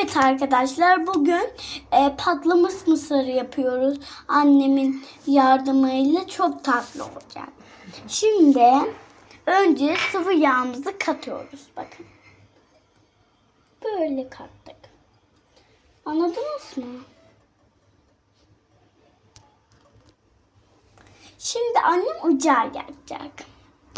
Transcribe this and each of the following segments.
Evet arkadaşlar bugün e, patlamış mısır yapıyoruz. Annemin yardımıyla çok tatlı olacak. Şimdi önce sıvı yağımızı katıyoruz. Bakın. Böyle kattık. Anladınız mı? Şimdi annem ocağı yakacak.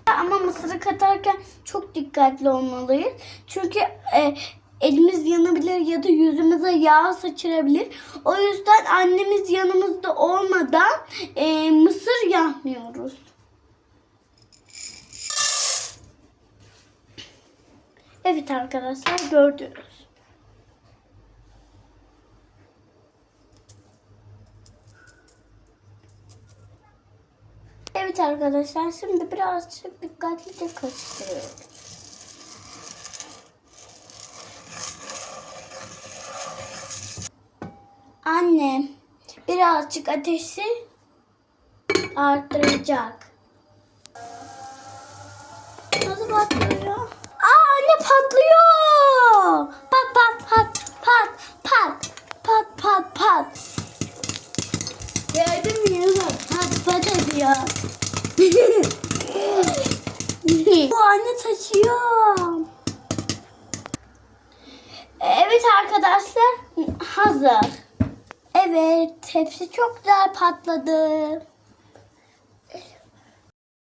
Ama mısırı katarken çok dikkatli olmalıyız. Çünkü e, elimiz yanabilir ya da yüzümüze yağ saçırabilir. O yüzden annemiz yanımızda olmadan e, mısır yakmıyoruz. Evet arkadaşlar gördünüz. Evet arkadaşlar şimdi birazcık dikkatlice karıştırıyoruz. Anne birazcık ateşi arttıracak. Nasıl patlıyor? Aa anne patlıyor. Pat pat pat pat pat pat pat pat. Gördün mü? Pat pat ediyor. Bu anne taşıyor. Evet arkadaşlar hazır. Evet hepsi çok güzel patladı.